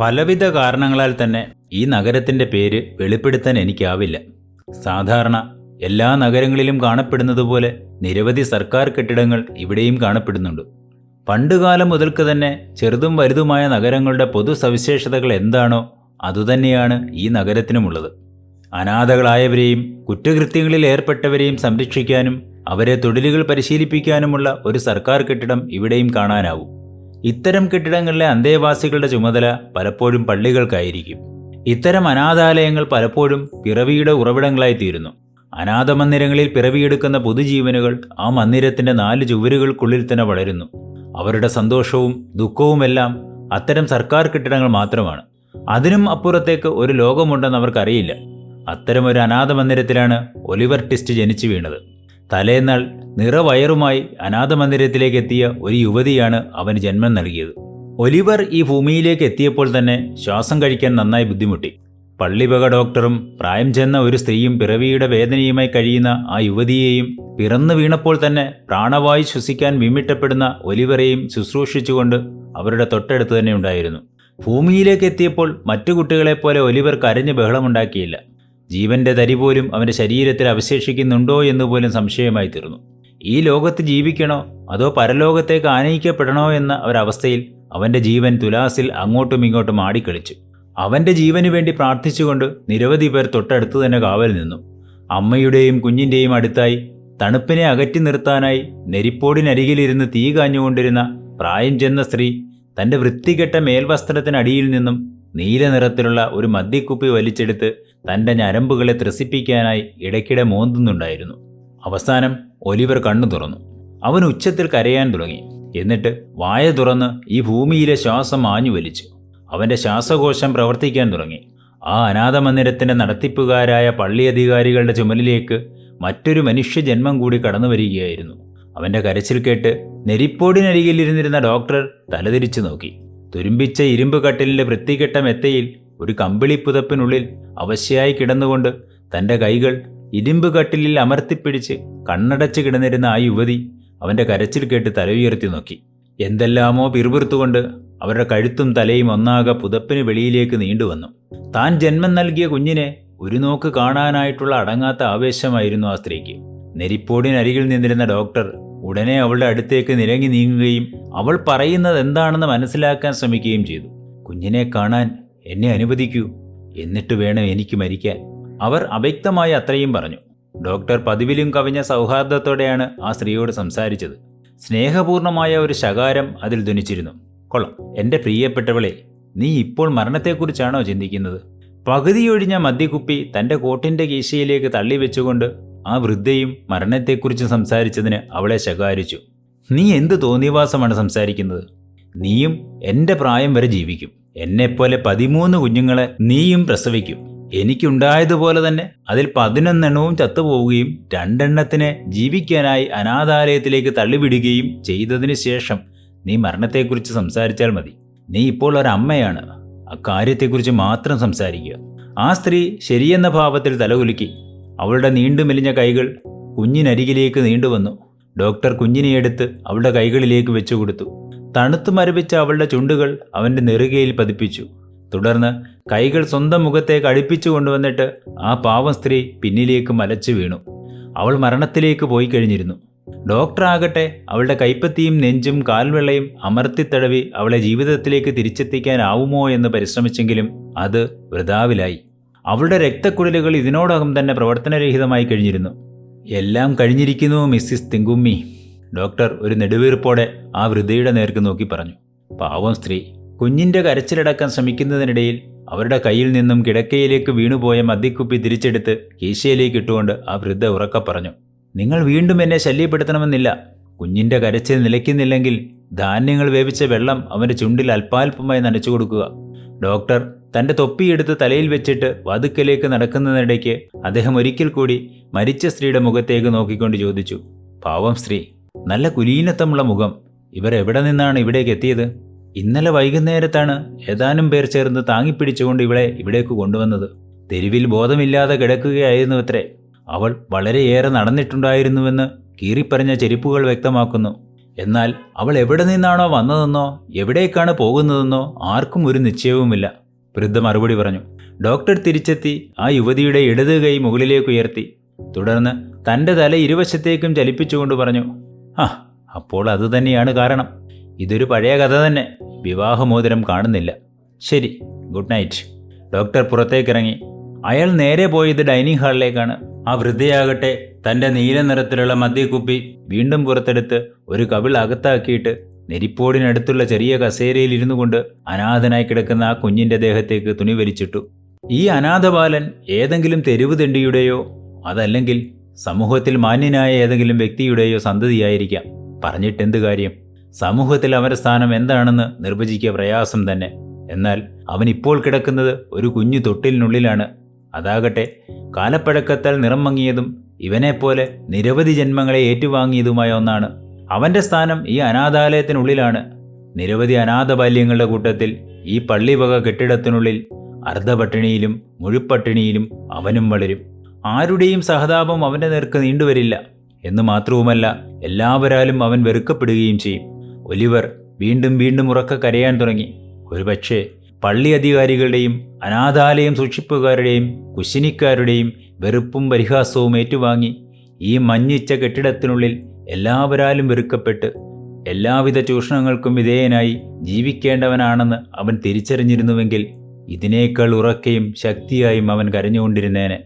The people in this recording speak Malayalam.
പലവിധ കാരണങ്ങളാൽ തന്നെ ഈ നഗരത്തിന്റെ പേര് വെളിപ്പെടുത്താൻ എനിക്കാവില്ല. സാധാരണ എല്ലാ നഗരങ്ങളിലും കാണപ്പെടുന്നതുപോലെ നിരവധി സർക്കാർ കെട്ടിടങ്ങൾ ഇവിടെയും കാണപ്പെടുന്നുണ്ട്. പണ്ടുകാലം മുതൽക്ക് തന്നെ ചെറുതും വലുതുമായ നഗരങ്ങളുടെ പൊതു സവിശേഷതകൾ എന്താണോ അതുതന്നെയാണ് ഈ നഗരത്തിനുമുള്ളത്. അനാഥകളായവരെയും കുറ്റകൃത്യങ്ങളിൽ ഏർപ്പെട്ടവരെയും സംരക്ഷിക്കാനും അവരെ തൊഴിലുകൾ പരിശീലിപ്പിക്കാനുമുള്ള ഒരു സർക്കാർ കെട്ടിടം ഇവിടെയും കാണാനാവും. ഇത്തരം കെട്ടിടങ്ങളിലെ അന്തേവാസികളുടെ ചുമതല പലപ്പോഴും പള്ളികൾക്കായിരിക്കും. ഇത്തരം അനാഥാലയങ്ങൾ പലപ്പോഴും പിറവിയുടെ ഉറവിടങ്ങളായി തീരുന്നു. അനാഥ മന്ദിരങ്ങളിൽ പിറവിയെടുക്കുന്ന പൊതുജീവനുകൾ ആ മന്ദിരത്തിന്റെ നാല് ചുവരുകൾക്കുള്ളിൽ തന്നെ വളരുന്നു. അവരുടെ സന്തോഷവും ദുഃഖവുമെല്ലാം അത്തരം സർക്കാർ കെട്ടിടങ്ങൾ മാത്രമാണ്. അതിനും അപ്പുറത്തേക്ക് ഒരു ലോകമുണ്ടെന്ന് അവർക്കറിയില്ല. അത്തരം ഒരു അനാഥ മന്ദിരത്തിലാണ് ഒലിവർ ടിസ്റ്റ് ജനിച്ചു വീണത്. തലേന്നാൾ നിറവയറുമായി അനാഥമന്ദിരത്തിലേക്ക് എത്തിയ ഒരു യുവതിയാണ് അവന് ജന്മം നൽകിയത്. ഒലിവർ ഈ ഭൂമിയിലേക്ക് എത്തിയപ്പോൾ തന്നെ ശ്വാസം കഴിക്കാൻ നന്നായി ബുദ്ധിമുട്ടി. പള്ളിവക ഡോക്ടറും പ്രായം ചെന്ന ഒരു സ്ത്രീയും പിറവിയുടെ വേദനയുമായി കഴിയുന്ന ആ യുവതിയെയും പിറന്നു വീണപ്പോൾ തന്നെ പ്രാണവായു ശ്വസിക്കാൻ വിമിട്ടപ്പെടുന്ന ഒലിവറെയും ശുശ്രൂഷിച്ചുകൊണ്ട് അവരുടെ തൊട്ടടുത്ത് തന്നെ ഉണ്ടായിരുന്നു. ഭൂമിയിലേക്ക് എത്തിയപ്പോൾ മറ്റു കുട്ടികളെപ്പോലെ ഒലിവർ കരഞ്ഞ് ബഹളമുണ്ടാക്കിയില്ല. ജീവന്റെ തരി പോലും അവന്റെ ശരീരത്തിൽ അവശേഷിക്കുന്നുണ്ടോ എന്ന് പോലും സംശയമായി തീർന്നു. ഈ ലോകത്ത് ജീവിക്കണോ അതോ പരലോകത്തേക്ക് ആനയിക്കപ്പെടണോ എന്ന ഒരവസ്ഥയിൽ അവന്റെ ജീവൻ തുലാസിൽ അങ്ങോട്ടും ഇങ്ങോട്ടും ആടിക്കളിച്ചു. അവന്റെ ജീവന് വേണ്ടി പ്രാർത്ഥിച്ചുകൊണ്ട് നിരവധി പേർ തൊട്ടടുത്ത് തന്നെ കാവൽ നിന്നു. അമ്മയുടെയും കുഞ്ഞിന്റെയും അടുത്തായി തണുപ്പിനെ അകറ്റി നിർത്താനായി നെരിപ്പോടിനരികിലിരുന്ന് തീ കാഞ്ഞുകൊണ്ടിരുന്ന പ്രായം ചെന്ന സ്ത്രീ തന്റെ വൃത്തികെട്ട മേൽവസ്ത്രത്തിനടിയിൽ നിന്നും നീല നിറത്തിലുള്ള ഒരു മദ്യക്കുപ്പി വലിച്ചെടുത്ത് തന്റെ ഞരമ്പുകളെ ത്രസിപ്പിക്കാനായി ഇടയ്ക്കിടെ മോന്തുന്നുണ്ടായിരുന്നു. അവസാനം ഒലിവർ കണ്ണു തുറന്നു. അവൻ ഉച്ചത്തിൽ കരയാൻ തുടങ്ങി. എന്നിട്ട് വായ തുറന്ന് ഈ ഭൂമിയിലെ ശ്വാസം ആഞ്ഞു വലിച്ചു. അവന്റെ ശ്വാസകോശം പ്രവർത്തിക്കാൻ തുടങ്ങി. ആ അനാഥ മന്ദിരത്തിന്റെ നടത്തിപ്പുകാരായ പള്ളി അധികാരികളുടെ ചുമലിലേക്ക് മറ്റൊരു മനുഷ്യജന്മം കൂടി കടന്നു വരികയായിരുന്നു അവന്റെ കരച്ചിൽ കേട്ട് നെരിപ്പോടിനരികിലിരുന്നിരുന്ന ഡോക്ടർ തലതിരിച്ചു നോക്കി. തുരുമ്പിച്ച ഇരുമ്പ് കട്ടിലിന്റെ വൃത്തികെട്ട മെത്തയിൽ ഒരു കമ്പിളി പുതപ്പിനുള്ളിൽ അവശയായി കിടന്നുകൊണ്ട് തന്റെ കൈകൾ ഇരുമ്പ് കട്ടിലിൽ അമർത്തിപ്പിടിച്ച് കണ്ണടച്ച് കിടന്നിരുന്ന ആ യുവതി അവന്റെ കരച്ചിൽ കേട്ട് തല ഉയർത്തി നോക്കി. എന്തെല്ലാമോ പിറുപിറുത്തുകൊണ്ട് അവരുടെ കഴുത്തും തലയും ഒന്നാകെ പുതപ്പിന് വെളിയിലേക്ക് നീണ്ടുവന്നു. താൻ ജന്മം നൽകിയ കുഞ്ഞിനെ ഒരു നോക്ക് കാണാനായിട്ടുള്ള അടങ്ങാത്ത ആവേശമായിരുന്നു ആ സ്ത്രീക്ക്. നെരിപ്പോടിനരികിൽ നിന്നിരുന്ന ഡോക്ടർ ഉടനെ അവളുടെ അടുത്തേക്ക് നിരങ്ങി നീങ്ങുകയും അവൾ പറയുന്നത് എന്താണെന്ന് മനസ്സിലാക്കാൻ ശ്രമിക്കുകയും ചെയ്തു. കുഞ്ഞിനെ കാണാൻ എന്നെ അനുവദിക്കൂ. എന്നിട്ട് വേണം എനിക്ക് മരിക്കാൻ. അവർ അവ്യക്തമായി അത്രയും പറഞ്ഞു. ഡോക്ടർ പതിവിലും കവിഞ്ഞ സൗഹാർദ്ദത്തോടെയാണ് ആ സ്ത്രീയോട് സംസാരിച്ചത്. സ്നേഹപൂർണമായ ഒരു ശകാരം അതിൽ ധനിച്ചിരുന്നു കൊള്ളം. എന്റെ പ്രിയപ്പെട്ടവളെ നീ ഇപ്പോൾ മരണത്തെക്കുറിച്ചാണോ ചിന്തിക്കുന്നത്? പകുതിയൊഴിഞ്ഞ മദ്യക്കുപ്പി തന്റെ കോട്ടിന്റെ കീശയിലേക്ക് തള്ളി വെച്ചുകൊണ്ട് ആ വൃദ്ധയും മരണത്തെക്കുറിച്ച് സംസാരിച്ചതിന് അവളെ ശകാരിച്ചു. നീ എന്ത് തോന്നിവാസമാണ് സംസാരിക്കുന്നത്? നീയും എന്റെ പ്രായം വരെ ജീവിക്കും. എന്നെപ്പോലെ പതിമൂന്ന് കുഞ്ഞുങ്ങളെ നീയും പ്രസവിക്കും. എനിക്കുണ്ടായതുപോലെ തന്നെ അതിൽ പതിനൊന്നെണ്ണവും ചത്തുപോവുകയും രണ്ടെണ്ണത്തിനെ ജീവിക്കാനായി അനാഥാലയത്തിലേക്ക് തള്ളിവിടുകയും ചെയ്തതിന് ശേഷം നീ മരണത്തെക്കുറിച്ച് സംസാരിച്ചാൽ മതി. നീ ഇപ്പോൾ ഒരമ്മയാണ്. അക്കാര്യത്തെക്കുറിച്ച് മാത്രം സംസാരിക്കുക. ആ സ്ത്രീ ശരിയെന്ന ഭാവത്തിൽ തലകുലുക്കി. അവളുടെ നീണ്ടു മെലിഞ്ഞ കൈകൾ കുഞ്ഞിനരികിലേക്ക് നീണ്ടുവന്നു. ഡോക്ടർ കുഞ്ഞിനെ എടുത്ത് അവളുടെ കൈകളിലേക്ക് വെച്ചു കൊടുത്തു തണുത്തു മരവിച്ച അവളുടെ ചുണ്ടുകൾ അവന്റെ നെറുകയിൽ പതിപ്പിച്ചു. തുടർന്ന് കൈകൾ സ്വന്തം മുഖത്തേക്ക് അടുപ്പിച്ചു കൊണ്ടുവന്നിട്ട് ആ പാവം സ്ത്രീ പിന്നിലേക്ക് മലച്ചു വീണു. അവൾ മരണത്തിലേക്ക് പോയി കഴിഞ്ഞിരുന്നു. ഡോക്ടർ ആകട്ടെ അവളുടെ കൈപ്പത്തിയും നെഞ്ചും കാൽവെള്ളയും അമർത്തിത്തടവി അവളെ ജീവിതത്തിലേക്ക് തിരിച്ചെത്തിക്കാനാവുമോ എന്ന് പരിശ്രമിച്ചെങ്കിലും അത് വൃതാവിലായി. അവളുടെ രക്തക്കുഴലുകൾ ഇതിനോടകം തന്നെ പ്രവർത്തനരഹിതമായി കഴിഞ്ഞിരുന്നു. എല്ലാം കഴിഞ്ഞിരിക്കുന്നു മിസ്സിസ് തിങ്കുമ്മി. ഡോക്ടർ ഒരു നെടുവീർപ്പോടെ ആ വൃദ്ധയുടെ നേർക്ക് നോക്കി പറഞ്ഞു. പാവം സ്ത്രീ കുഞ്ഞിന്റെ കരച്ചിലടക്കാൻ ശ്രമിക്കുന്നതിനിടയിൽ അവരുടെ കയ്യിൽ നിന്നും കിടക്കയിലേക്ക് വീണുപോയ മദ്യക്കുപ്പി തിരിച്ചെടുത്ത് കീശയിലേക്ക് ഇട്ടുകൊണ്ട് ആ വൃദ്ധ ഉറക്ക പറഞ്ഞു നിങ്ങൾ വീണ്ടും എന്നെ ശല്യപ്പെടുത്തണമെന്നില്ല. കുഞ്ഞിന്റെ കരച്ചിൽ നിലയ്ക്കുന്നില്ലെങ്കിൽ ധാന്യങ്ങൾ വേവിച്ച വെള്ളം അവന്റെ ചുണ്ടിൽ അല്പാൽപമായി നനച്ചു കൊടുക്കുക. ഡോക്ടർ തന്റെ തൊപ്പിയെടുത്ത് തലയിൽ വെച്ചിട്ട് വതുക്കലേക്ക് നടക്കുന്നതിനിടയ്ക്ക് അദ്ദേഹം ഒരിക്കൽ കൂടി മരിച്ച സ്ത്രീയുടെ മുഖത്തേക്ക് നോക്കിക്കൊണ്ട് ചോദിച്ചു പാവം സ്ത്രീ നല്ല കുലീനത്വമുള്ള മുഖം. ഇവർ എവിടെ നിന്നാണ് ഇവിടേക്ക് എത്തിയത്? ഇന്നലെ വൈകുന്നേരത്താണ് ഏതാനും പേർ ചേർന്ന് താങ്ങിപ്പിടിച്ചുകൊണ്ട് ഇവളെ ഇവിടേക്ക് കൊണ്ടുവന്നത്. തെരുവിൽ ബോധമില്ലാതെ കിടക്കുകയായിരുന്നു അത്രേ അവൾ വളരെയേറെ നടന്നിട്ടുണ്ടായിരുന്നുവെന്ന് കീറിപ്പറഞ്ഞ ചെരുപ്പുകൾ വ്യക്തമാക്കുന്നു. എന്നാൽ അവൾ എവിടെ നിന്നാണോ വന്നതെന്നോ എവിടേക്കാണ് പോകുന്നതെന്നോ ആർക്കും ഒരു നിശ്ചയവുമില്ല. വൃദ്ധ മറുപടി പറഞ്ഞു ഡോക്ടർ തിരിച്ചെത്തി ആ യുവതിയുടെ ഇടത് കൈ മുകളിലേക്ക് ഉയർത്തി. തുടർന്ന് തന്റെ തല ഇരുവശത്തേക്കും ചലിപ്പിച്ചുകൊണ്ട് പറഞ്ഞു ആ അപ്പോൾ അതുതന്നെയാണ് കാരണം. ഇതൊരു പഴയ കഥ തന്നെ. വിവാഹമോതിരം കാണുന്നില്ല. ശരി ഗുഡ് നൈറ്റ് ഡോക്ടർ പുറത്തേക്കിറങ്ങി. അയാൾ നേരെ പോയത് ഡൈനിങ് ഹാളിലേക്കാണ് ആ വൃദ്ധയാകട്ടെ തന്റെ നീല നിറത്തിലുള്ള മദ്യക്കുപ്പി വീണ്ടും പുറത്തെടുത്ത് ഒരു കവിൾ അകത്താക്കിയിട്ട് നെരിപ്പോടിനടുത്തുള്ള ചെറിയ കസേരയിൽ ഇരുന്നു കൊണ്ട് അനാഥനായി കിടക്കുന്ന ആ കുഞ്ഞിന്റെ ദേഹത്തേക്ക് തുണി വലിച്ചിട്ടു. ഈ അനാഥബാലൻ ഏതെങ്കിലും തെരുവ് തെണ്ടിയുടെയോ അതല്ലെങ്കിൽ സമൂഹത്തിൽ മാന്യനായ ഏതെങ്കിലും വ്യക്തിയുടെയോ സന്തതിയായിരിക്കാം. പറഞ്ഞിട്ടെന്ത് കാര്യം? സമൂഹത്തിൽ അവന്റെ സ്ഥാനം എന്താണെന്ന് നിർവചിക്കുക പ്രയാസം തന്നെ. എന്നാൽ അവൻ ഇപ്പോൾ കിടക്കുന്നത് ഒരു കുഞ്ഞു തൊട്ടിലിനുള്ളിലാണ്. അതാകട്ടെ കാലപ്പഴക്കത്താൽ നിറം മങ്ങിയതും ഇവനെപ്പോലെ നിരവധി ജന്മങ്ങളെ ഏറ്റുവാങ്ങിയതുമായ ഒന്നാണ്. അവന്റെ സ്ഥാനം ഈ അനാഥാലയത്തിനുള്ളിലാണ്. നിരവധി അനാഥ ബാല്യങ്ങളുടെ കൂട്ടത്തിൽ ഈ പള്ളിവക കെട്ടിടത്തിനുള്ളിൽ അർദ്ധപട്ടിണിയിലും മുഴുപ്പട്ടിണിയിലും അവനും വളരും. ആരുടെയും സഹതാപം അവന്റെ നേർക്ക് നീണ്ടുവരില്ല. എന്ന് മാത്രവുമല്ല എല്ലാവരാലും അവൻ വെറുക്കപ്പെടുകയും ചെയ്യും. ഒലിവർ വീണ്ടും വീണ്ടും ഉറക്ക കരയാൻ തുടങ്ങി. ഒരുപക്ഷെ പള്ളി അധികാരികളുടെയും അനാഥാലയം സൂക്ഷിപ്പുകാരുടെയും കുശിനിക്കാരുടെയും വെറുപ്പും പരിഹാസവും ഏറ്റുവാങ്ങി ഈ മഞ്ഞിച്ച കെട്ടിടത്തിനുള്ളിൽ എല്ലാവരാലും വെറുക്കപ്പെട്ട് എല്ലാവിധ ചൂഷണങ്ങൾക്കും വിധേയനായി ജീവിക്കേണ്ടവനാണെന്ന് അവൻ തിരിച്ചറിഞ്ഞിരുന്നുവെങ്കിൽ ഇതിനേക്കാൾ ഉറക്കയും ശക്തിയായും അവൻ കരഞ്ഞുകൊണ്ടിരുന്നേനെ.